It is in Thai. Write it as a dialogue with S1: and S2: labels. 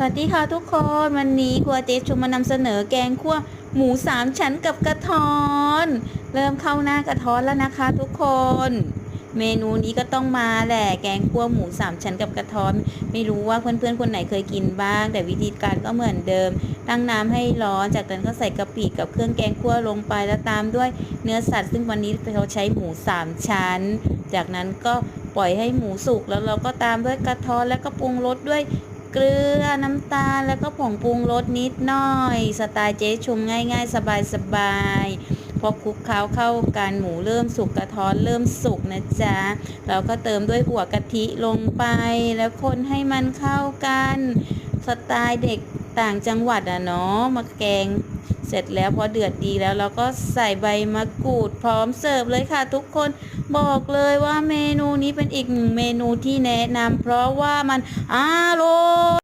S1: สวัสดีค่ะทุกคนวันนี้ครัวเจ๊ชุมมานำเสนอแกงคั่วหมูสามชั้นกับกระท้อน เริ่มเข้าหน้ากระท้อนแล้วนะคะ ทุกคน เมนูนี้ก็ต้องมาแหละแกงคั่วหมูสามชั้นกับกระท้อน ไม่รู้ว่าเพื่อนๆคนไหนเคยกินบ้าง แต่วิธีการก็เหมือนเดิม ตั้งน้ำให้ร้อนจากนั้นก็ใส่กะปิกับเครื่องแกงคั่วลงไปแล้วตามด้วยเนื้อสัตว์ ซึ่งวันนี้เราใช้หมูสามชั้น จากนั้นก็ปล่อยให้หมูสุกแล้วเราก็ตามด้วยกระท้อนแล้วก็ปรุงรสด้วย เกลือน้ำตาลแล้วก็ผงปรุงรสนิดหน่อย สไตล์เจ๊ชุมง่าย ๆ สบายๆพอคลุกเคล้าเข้ากันหมูเริ่มสุกกระท้อนเริ่มสุกนะจ๊ะเราก็เติมด้วยหัวกะทิลงไป แล้วคนให้มันเข้ากัน สไตล์เด็กต่างจังหวัดอะเนาะมาแกง เสร็จแล้วพอเดือดดีแล้วเราก็ใส่ใบมะกรูดพร้อมเสิร์ฟเลยค่ะทุกคนบอกเลยว่าเม นี้เป็นอีกหนึ่งเมนูที่แนะนำเพราะว่ามันอร่อย